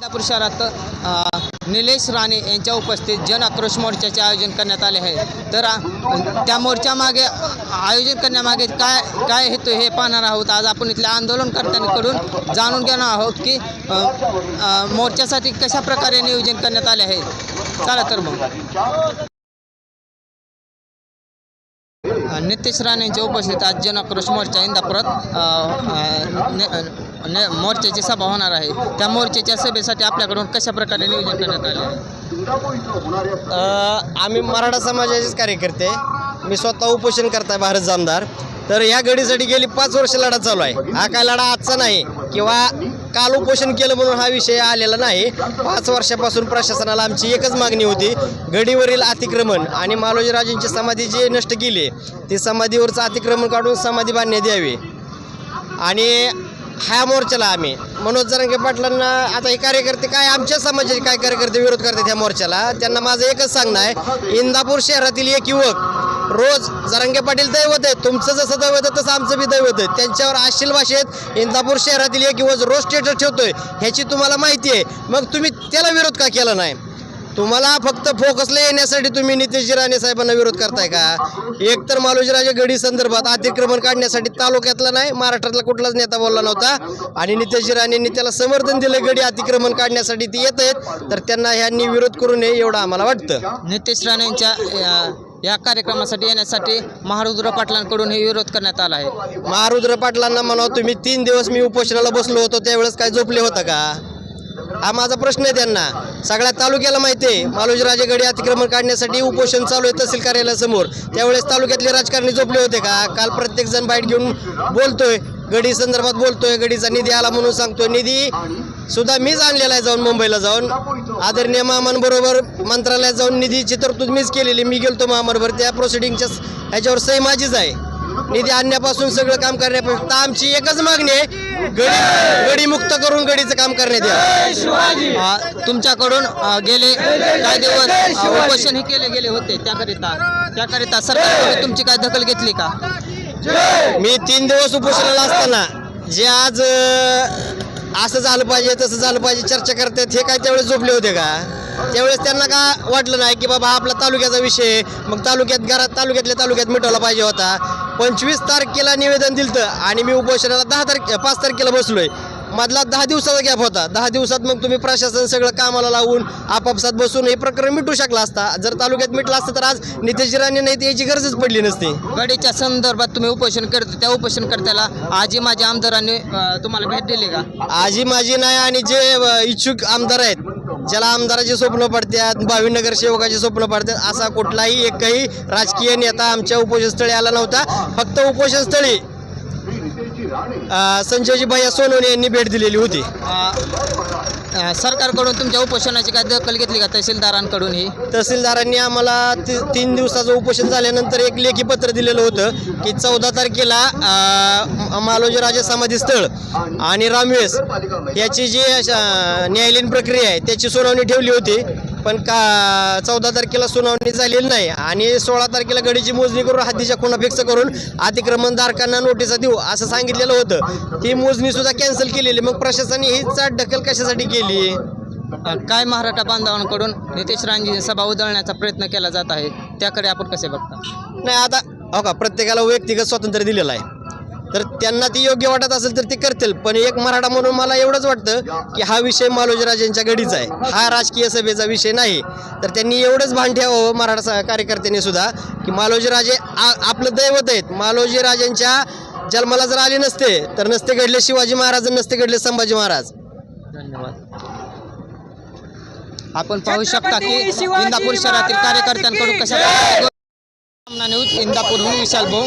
इंदापूर शहरात निलेश राणे यांच्या उपस्थित जन आक्रोश मोर्चाचे आयोजन करण्यात आले आहे. तर त्या मोर्चामागे आयोजन करण्यामागे काय काय हेतू हे पाहणार आहोत? आज आपण इथल्या आंदोलनकर्त्यांकडून जाणून घेणार आहोत की मोर्चासाठी कशा प्रकारे नियोजन करण्यात आले आहे? चला तर मग. नितेश राणेंच्या उपस्थितीत आज जनआक्रोश मोर्चा इंदापुरात ने- मोर्चाची सभा होणार आहे. त्या मोर्चाच्या सभेसाठी आपल्याकडून कशा प्रकारे नियोजन करण्यात आले? आम्ही मराठा समाजाचेच कार्यकर्ते मी स्वतः उपोषण करताय भारत जामदार. तर या घडीसाठी गेली पाच वर्ष लढा चालू आहे. हा काय लढा आजचा नाही किंवा काल उपोषण केलं म्हणून हा विषय आलेला नाही. पाच वर्षापासून प्रशासनाला आमची एकच मागणी होती गडीवरील अतिक्रमण. आणि मालोजीराजेंची समाधी जे नष्ट केली ती समाधीवरचं अतिक्रमण काढून समाधी बांधण्यात यावी आणि ह्या मोर्चाला आम्ही मनोज जरांगे पाटलांना आता हे कार्यकर्ते काय आमच्या समाजाचे काय कार्यकर्ते विरोध करतात ह्या मोर्चाला? त्यांना माझं एकच सांगणं आहे इंदापूर शहरातील एक युवक रोज जरांगे पाटील दैवत आहे तुमचं जसं दैवत आहे तसं आमचं बी दैवत आहे. त्यांच्यावर आशील भाषेत इंदापूर शहरातील एक युवज रोज स्टेटस ठेवतोय ह्याची तुम्हाला माहिती आहे. मग तुम्ही त्याला विरोध का केला नाही? तुम्हाला फक्त फोकसला येण्यासाठी तुम्ही नितेश राणे साहेबांना विरोध करताय का? एक तर मालोजीराजे गडी संदर्भात अतिक्रमण काढण्यासाठी तालुक्यातला नाही महाराष्ट्रातला कुठलाच नेता बोलला नव्हता. आणि नितेश राणेंनी त्याला समर्थन दिलं गडी अतिक्रमण काढण्यासाठी ते येत आहेत. तर त्यांना ह्यांनी विरोध करू नये एवढं आम्हाला वाटतं. नितेश राणेंच्या या कार्यक्रमासाठी येण्यासाठी महारुद्र पाटलांकडून हे विरोध करण्यात आला आहे. महारुद्र पाटलांना म्हणावं तुम्ही तीन दिवस मी उपोषणाला बसलो होतो त्यावेळेस काय झोपले होतं का? हा माझा प्रश्न आहे त्यांना. सगळ्या तालुक्याला माहिती आहे मालोजीराजे गडी अतिक्रमण काढण्यासाठी उपोषण चालू आहे तहसील कार्यालयासमोर. त्यावेळेस तालुक्यातले राजकारणी झोपले होते का? काल प्रत्येक जण बाईट घेऊन बोलतोय गडी संदर्भात बोलतोय गडीचा निधी आला म्हणून सांगतोय. निधी सुद्धा मीच आणलेला आहे जाऊन मुंबईला जाऊन. आदरणीय मामांबरोबर मंत्रालयात जाऊन निधीची तरतूद मीच केलेली. मी गेलतो मामाबरोबर. त्या प्रोसिडिंगच्या ह्याच्यावर सही माझीच आहे. निधी आणण्यापासून सगळं काम करण्यापासून. आमची एकच मागणी आहे. गडी गडी मुक्त करून गडीचं काम करण्यात यावं. अ, तुमच्याकडून गेले काही दिवस उपोषण हे केले गेले होते त्याकरिता. त्याकरिता सरकारकडे तुमची काय दखल घेतली का? मी तीन दिवस उपोषणाला असताना जे आज असं झालं पाहिजे तसं झालं पाहिजे चर्चा करतात हे काय त्यावेळेस झोपले होते का? त्यावेळेस त्यांना का वाटलं नाही की बाबा आपला तालुक्याचा विषय मग तालुक्यात घरात तालुक्यातल्या तालुक्यात मिटवला पाहिजे होता. पंचवीस तारखेला निवेदन दिलं आणि मी उपोषणाला दहा तारखे पाच तारखेला बसलोय. मधला दहा दिवसाचा गॅप होता. दहा दिवसात मग तुम्ही प्रशासन सगळं कामाला लावून आपापसात बसून हे प्रकरण मिटू शकला असता. जर तालुक्यात मिटलं असतं तर आज नितेश राणे नाही याची गरजच पडली नसती. गडीच्या संदर्भात तुम्ही उपोषण करतो त्या उपोषणकर्त्याला आजी माझ्या आमदारांनी तुम्हाला भेट दिली का? आजी माझी नाही आणि जे इच्छुक आमदार आहेत ज्याला आमदाराचे स्वप्न पडतात भावी नगर सेवकाचे स्वप्न पडतात असा कुठलाही एकही राजकीय नेता आमच्या उपोषणस्थळी आला नव्हता. फक्त उपोषणस्थळी संजयजी भैया सोनवणे यांनी भेट दिलेली होती. अ, सरकारकडून तुमच्या उपोषणाची काय दखल घेतली का तहसीलदारांकडून ही? तहसीलदारांनी आम्हाला ती- तीन दिवसाचं उपोषण झाल्यानंतर एक लेखी पत्र दिलेलं होतं की चौदा तारखेला अ, मालोजी राजे समाधी स्थळ आणि रामवेस याची जी अ, न्यायालयीन प्रक्रिया आहे त्याची सुनावणी ठेवली होती. पण का चौदा तारखेला सुनावणी झालेली नाही आणि सोळा तारखेला गडीची मोजणी करून हद्दीच्या खुणा फिक्स करून अतिक्रमणधारकांना नोटिसा देऊ असं सांगितलेलं होतं. ही मोजणी सुद्धा कॅन्सल केलेली. मग प्रशासनाने ही चाट ढकल कशासाठी केली? काय मराठा बांधवांकडून नितेश राणजी सभा उधळण्याचा प्रयत्न केला जात आहे त्याकडे आपण कसे बघता? नाही आता हो का प्रत्येकाला व्यक्तिगत स्वातंत्र्य दिलेलं आहे. तर त्यांना ती योग्य वाटत असेल तर ते करतील. पण एक मराठा म्हणून मला एवढंच वाटतं की हा विषय मालोजीराजेंच्या गडीचा आहे. हा राजकीय सभेचा विषय नाही. तर त्यांनी एवढंच भान ठेवावं मराठा कार्यकर्त्यांनी सुद्धा की मालोजीराजे आपलं दैवत आहेत. मालोजीराजेंच्या जन्माला जर आले नसते तर नसते घडले शिवाजी महाराज आणि नसते घडले संभाजी महाराज. धन्यवाद. आपण पाहू शकता की इंदापूर शहरातील कार्यकर्त्यांकडून कशा न्यूज इंदापूरहून विशाल भाऊ.